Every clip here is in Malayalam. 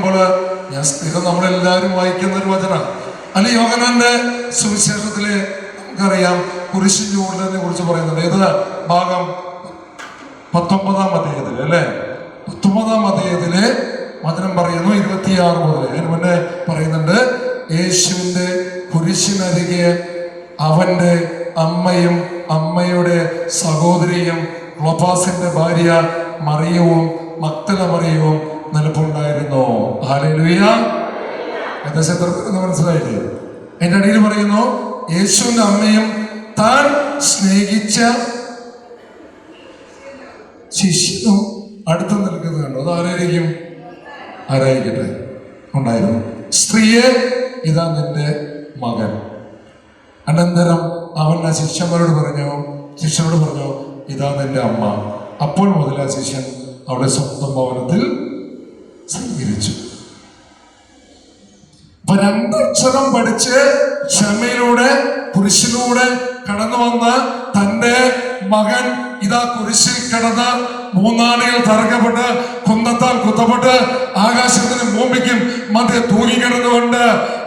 വായിക്കുമ്പോൾ ഞാൻ സ്നേഹം നമ്മളെല്ലാവരും വായിക്കുന്ന ഒരു വചന അല്ല യോഗനാന്റെ സുവിശേഷത്തിൽ നമുക്കറിയാം കുരിശിൻ ചൂടലിനെ കുറിച്ച് പറയുന്നുണ്ട്. ഏത്? ഭാഗം പത്തൊമ്പതാം അധ്യായത്തിൽ അല്ലേ? പത്തൊമ്പതാം അധ്യായത്തിൽ വചനം പറയുന്നു ഇരുപത്തിയാറ് മുതൽ അതിന് മുന്നേ പറയുന്നുണ്ട് യേശുവിന്റെ കുരിശിനരികെ അവന്റെ അമ്മയും അമ്മയുടെ സഹോദരിയും ക്ലോപാസിന്റെ ഭാര്യ മറിയവും മക്തല മറിയവും നിലപ്പുണ്ടായിരുന്നു ഹാലലുയ ഏകദേശം എത്ര മനസ്സിലായില്ലേ? എന്റെ അടിയിൽ പറയുന്നു യേശുവിന്റെ അമ്മയും താൻ സ്നേഹിച്ച ശിഷ്യനും അടുത്ത് നിൽക്കുന്നത് കണ്ടു. അത് ആരായിരിക്കും? ആരായിരിക്കട്ടെ? ഉണ്ടായിരുന്നു. സ്ത്രീയെ ഇതാ നിന്റെ മകൻ. അനന്തരം അവൻ ആ ശിഷ്യന്മാരോട് പറഞ്ഞു ശിഷ്യനോട് പറഞ്ഞു ഇതാ നിന്റെ അമ്മ. അപ്പോൾ മുതൽ ആ ശിഷ്യൻ അവിടെ സ്വന്തം ഭവനത്തിൽ സ്വീകരിച്ചു അപ്പൊ രണ്ടക്ഷരം പഠിച്ച് ക്ഷമയിലൂടെ കുരിശിലൂടെ കടന്നു വന്ന് തന്റെ മകൻ ഇതാ കുരിശിൽ കിടന്ന് മൂന്നാണികൾ തറക്കപ്പെട്ട് കുന്നത്താൽ കുത്തപ്പെട്ട് ആകാശത്തിന് ഭൂമിക്കും മധ്യ തൂങ്ങിക്കിടന്നുകൊണ്ട്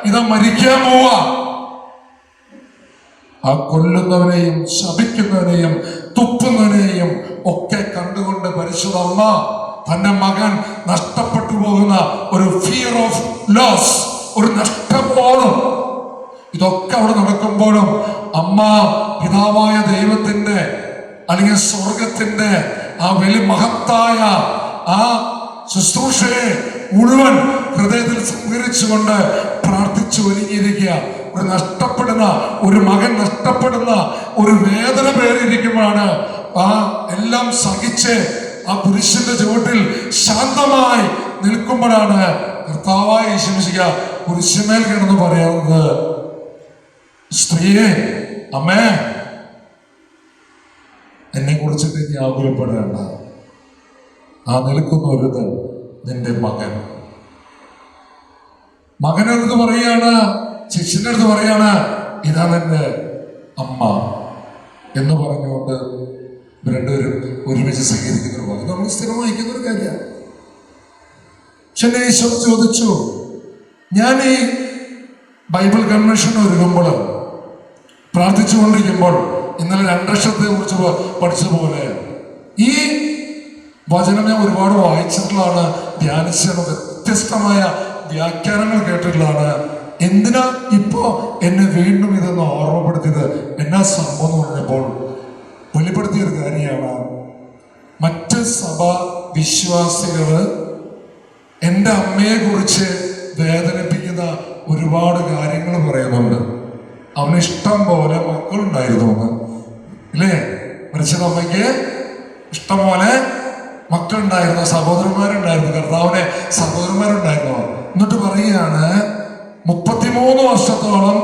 ഇതാ മരിക്കാൻ പോവാ. ആ കൊല്ലുന്നവനെയും ശപിക്കുന്നവനെയും തുപ്പുന്നവനെയും ഒക്കെ കണ്ടുകൊണ്ട് പരിശുദ്ധ തന്റെ മകൻ നഷ്ടപ്പെട്ടു ലോസ് ഒരു നഷ്ടബോധം ഇതൊക്കെ അവിടെ നടക്കുമ്പോഴും അമ്മ പിതാവായ ദൈവത്തിന്റെ അല്ലെങ്കിൽ സ്വർഗത്തിന്റെ ആ വലിയ മഹത്തായ ആ ശുശ്രൂഷയെ മുഴുവൻ ഹൃദയത്തിൽ സംഹരിച്ചുകൊണ്ട് പ്രാർത്ഥിച്ചു ഒരുങ്ങിയിരിക്കുക. ഒരു നഷ്ടപ്പെടുന്ന ഒരു മകൻ നഷ്ടപ്പെടുന്ന ഒരു വേദന പേരിയിരിക്കുമ്പോഴാണ് ആ എല്ലാം സഹിച്ച് ആ പുരുഷന്റെ ചുവട്ടിൽ ശാന്തമായി നിൽക്കുമ്പോഴാണ് കർത്താവായ ഈശ്വമിശിക കുരിശുമേൽ കിടന്ന് പറയാവുന്നത് സ്ത്രീയെ അമ്മേ എന്നെ കുറിച്ചിട്ട് നീ ആകുലപ്പെടേണ്ട ആ നിൽക്കുന്ന ഒരുത് നിന്റെ മകൻ. മകനടുത്ത് പറയാണ് ശിഷ്യന്റെ അടുത്ത് പറയാണ് ഇതാ നിന്റെ അമ്മ. എന്ന് പറഞ്ഞുകൊണ്ട് രണ്ടുപേരും ഒരുമിച്ച് സ്വീകരിക്കുന്ന ഒരു നമ്മൾ സ്ഥിരം വായിക്കുന്ന ഒരു കാര്യമാണ്. എന്നെ ചോദിച്ചു ഞാൻ ഈ ബൈബിൾ കൺവെൻഷൻ ഒരുങ്ങുമ്പോൾ പ്രാർത്ഥിച്ചുകൊണ്ടിരിക്കുമ്പോൾ ഇന്നലെ രണ്ടക്ഷരത്തെ കുറിച്ച് പഠിച്ചതുപോലെ ഈ വചനം ഞാൻ ഒരുപാട് വായിച്ചിട്ടുള്ളതാണ് ധ്യാനിച്ചത് വ്യത്യസ്തമായ വ്യാഖ്യാനങ്ങൾ കേട്ടിട്ടുള്ളതാണ്. എന്തിനാ ഇപ്പോ എന്നെ വീണ്ടും ഇതൊന്ന് ഓർമ്മപ്പെടുത്തിയത്? എന്നാ സംഭവം എന്ന് പറഞ്ഞപ്പോൾ വെളിപ്പെടുത്തിയ ഒരു കാര്യമാണ് മറ്റ് സഭ വിശ്വാസികൾ എന്റെ അമ്മയെ കുറിച്ച് വേദനിപ്പിക്കുന്ന ഒരുപാട് കാര്യങ്ങൾ പറയുന്നുണ്ട്. അവന് ഇഷ്ടം പോലെ മക്കളുണ്ടായിരുന്നു എന്ന് മരിച്ചത് അമ്മയ്ക്ക് ഇഷ്ടം പോലെ മക്കളുണ്ടായിരുന്നു സഹോദരന്മാരുണ്ടായിരുന്നു കർത്താവിനെ സഹോദരന്മാരുണ്ടായിരുന്നു. എന്നിട്ട് പറയുകയാണ് മുപ്പത്തിമൂന്ന് വർഷത്തോളം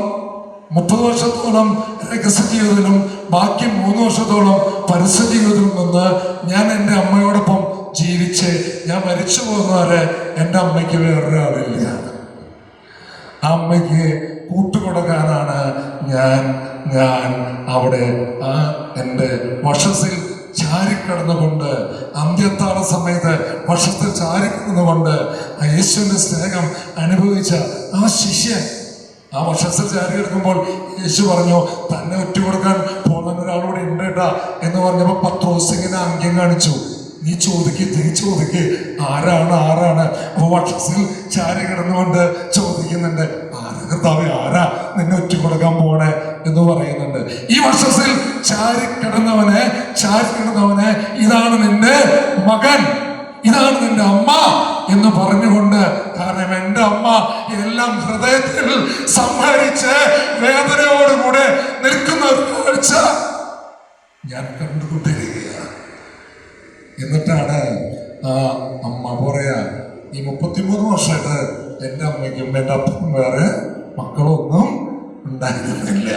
മുപ്പത് വർഷത്തോളം രഹസ്യ ജീവിതത്തിലും ബാക്കി മൂന്ന് വർഷത്തോളം പരസ്യ ജീവിതത്തിലും നിന്ന് ഞാൻ എന്റെ അമ്മയോടൊപ്പം ജീവിച്ച് ഞാൻ മരിച്ചു പോകുന്നവരെ എന്റെ അമ്മയ്ക്ക് വേറൊരാളില്ല അമ്മയ്ക്ക് കൂട്ടുകൊടുക്കാനാണ് ഞാൻ ഞാൻ അവിടെ ആ എന്റെ വഷസിൽ ചാരിക്കിടന്നുകൊണ്ട് അന്ത്യത്താള സമയത്ത് വഷത്തിൽ ചാരിക്കുന്നതുകൊണ്ട് യേശുവിന്റെ സ്നേഹം അനുഭവിച്ച ആ ശിഷ്യൻ ആ വർഷത്തിൽ ചാരി കിടക്കുമ്പോൾ യേശു പറഞ്ഞു തന്നെ ഒറ്റ കൊടുക്കാൻ പോകുന്ന ഒരാളോട് ഉണ്ട് എന്ന് പറഞ്ഞപ്പോൾ പത്രോസിങ്ങിനെ അംഗ്യം കാണിച്ചു. നീ ചോദിക്ക് നീ ചോദിക്ക്. ആരാണ് ആരാണ്? അപ്പൊ വർഷത്തിൽ ചാരി കിടന്നുകൊണ്ട് ചോദിക്കുന്നുണ്ട്. ആരാ കർത്താവ് ആരാ നിന്നെ ഒറ്റ കൊടുക്കാൻ പോണേ എന്ന് പറയുന്നുണ്ട്. ഈ വർഷത്തിൽ ചാരി കിടന്നവനെ ചാരി കിടന്നവനെ ഇതാണ് നിന്റെ മകൻ ഇതാണ് നിന്റെ അമ്മ എന്ന് പറഞ്ഞുകൊണ്ട് കാരണം എന്റെ അമ്മ എല്ലാം ഹൃദയത്തിൽ സംഹരിച്ച് വേദനയോടുകൂടെ നിൽക്കുന്ന ഒരു കാഴ്ച ഞാൻ കണ്ടുകൊണ്ടിരിക്കുകയാണ്. എന്നിട്ടാണ് ആ അമ്മ പറയാ ഈ മുപ്പത്തിമൂന്ന് വർഷമായിട്ട് എന്റെ അമ്മയ്ക്കും എന്റെ അപ്പനും വേറെ മക്കളൊന്നും ഉണ്ടായിരുന്നില്ല.